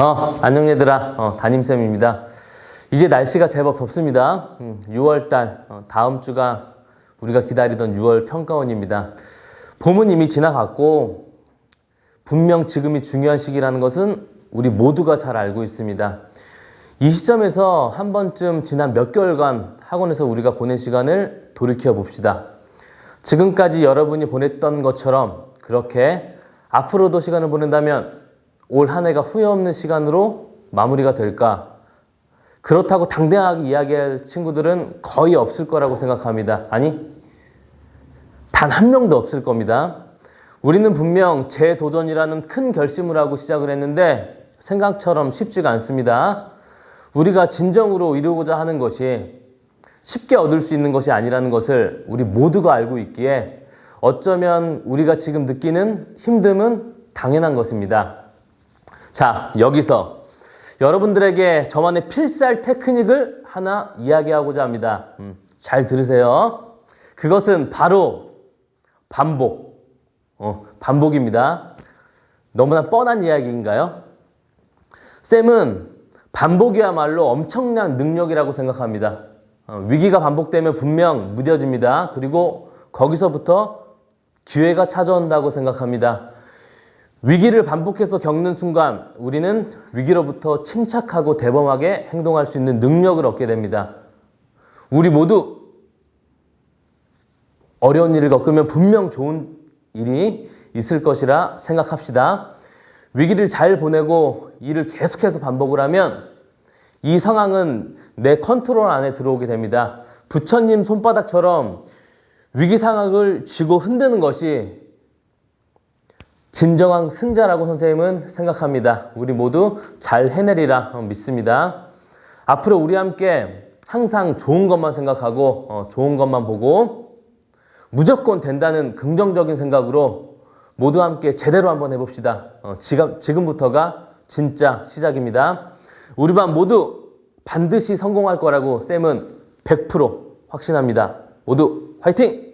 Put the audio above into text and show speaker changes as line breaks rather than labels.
어, 안녕 얘들아. 어, 담임쌤입니다. 이제 날씨가 제법 덥습니다. 음, 6월달, 어, 다음 주가 우리가 기다리던 6월 평가원입니다. 봄은 이미 지나갔고, 분명 지금이 중요한 시기라는 것은 우리 모두가 잘 알고 있습니다. 이 시점에서 한 번쯤 지난 몇 개월간 학원에서 우리가 보낸 시간을 돌이켜 봅시다. 지금까지 여러분이 보냈던 것처럼 그렇게 앞으로도 시간을 보낸다면 올 한 해가 후회 없는 시간으로 마무리가 될까? 그렇다고 당당하게 이야기할 친구들은 거의 없을 거라고 생각합니다. 아니, 단 한 명도 없을 겁니다. 우리는 분명 재도전이라는 큰 결심을 하고 시작을 했는데 생각처럼 쉽지가 않습니다. 우리가 진정으로 이루고자 하는 것이 쉽게 얻을 수 있는 것이 아니라는 것을 우리 모두가 알고 있기에 어쩌면 우리가 지금 느끼는 힘듦은 당연한 것입니다. 자, 여기서 여러분들에게 저만의 필살 테크닉을 하나 이야기하고자 합니다. 음, 잘 들으세요. 그것은 바로 반복. 어, 반복입니다. 너무나 뻔한 이야기인가요? 쌤은 반복이야말로 엄청난 능력이라고 생각합니다. 어, 위기가 반복되면 분명 무뎌집니다. 그리고 거기서부터 기회가 찾아온다고 생각합니다. 위기를 반복해서 겪는 순간 우리는 위기로부터 침착하고 대범하게 행동할 수 있는 능력을 얻게 됩니다. 우리 모두 어려운 일을 겪으면 분명 좋은 일이 있을 것이라 생각합시다. 위기를 잘 보내고 일을 계속해서 반복을 하면 이 상황은 내 컨트롤 안에 들어오게 됩니다. 부처님 손바닥처럼 위기 상황을 쥐고 흔드는 것이 진정한 승자라고 선생님은 생각합니다. 우리 모두 잘 해내리라 믿습니다. 앞으로 우리 함께 항상 좋은 것만 생각하고 어, 좋은 것만 보고 무조건 된다는 긍정적인 생각으로 모두 함께 제대로 한번 해봅시다. 어, 지금, 지금부터가 진짜 시작입니다. 우리 반 모두 반드시 성공할 거라고 쌤은 100% 확신합니다. 모두 화이팅!